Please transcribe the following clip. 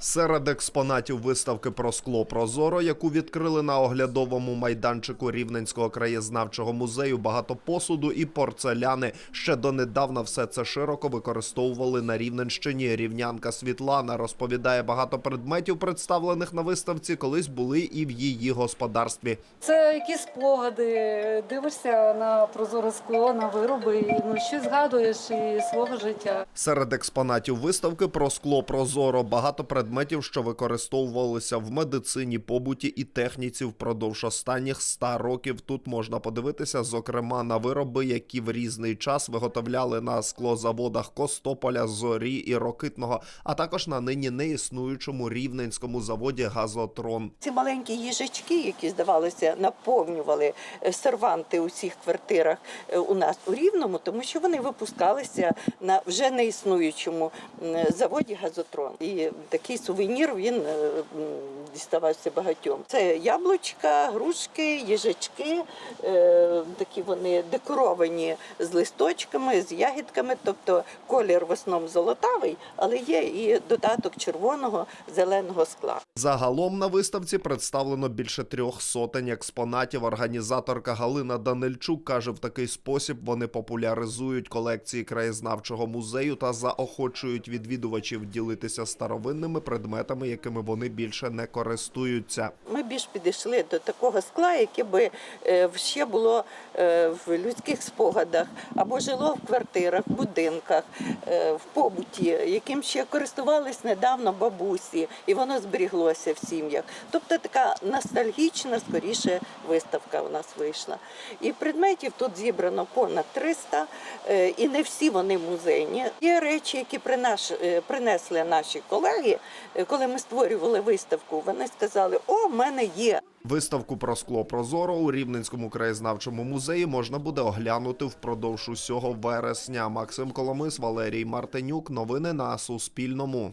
Серед експонатів виставки про скло Прозоро, яку відкрили на оглядовому майданчику Рівненського краєзнавчого музею, багато посуду і порцеляни. Ще донедавна все це широко використовували на Рівненщині. Рівнянка Світлана розповідає, багато предметів, представлених на виставці, колись були і в її господарстві. Це якісь спогади, дивишся на прозоре скло, на вироби, і ну щось згадуєш із свого життя. Серед експонатів виставки про скло Прозоро багато предметів, що використовувалися в медицині, побуті і техніці впродовж останніх ста років. Тут можна подивитися, зокрема, на вироби, які в різний час виготовляли на склозаводах Костополя, Зорі і Рокитного, а також на нині неіснуючому рівненському заводі Газотрон. Ці маленькі їжачки, які здавалося, наповнювали е, серванти у всіх квартирах е, у нас у Рівному, тому що вони випускалися на вже не існуючому м, заводі Газотрон. І такий сувенір він е, діставався багатьом. Це яблучка, грушки, їжачки, е, такі вони декоровані з листочками, з ягідками, тобто колір в основному золотавий, але є і додаток червоного зеленого скла. Загалом на виставці представлено більше трьох сотень експонатів. Організаторка Галина Данильчук каже, в такий спосіб вони популяризують колекції краєзнавчого музею та заохочують відвідувачів ділитися старовинними предметами, якими вони більше не користуються. Ми більш підійшли до такого скла, яке би е, ще було е, в людських спогадах або жило в квартирах, будинках, е, в побуті, яким ще користувались недавно бабусі, і воно зберіглося в сім'ях. Тобто така ностальгічна, скоріше, виставка у нас вийшла. І предметів тут зібрано понад 300, е, і не всі вони музейні. Є речі, які принесли наші колеги, коли ми створювали виставку. Вони сказали: О, в мене є. Виставку про скло Прозоро у Рівненському краєзнавчому музеї можна буде оглянути впродовж усього вересня. Максим Коломис, Валерій Мартинюк. Новини на Суспільному.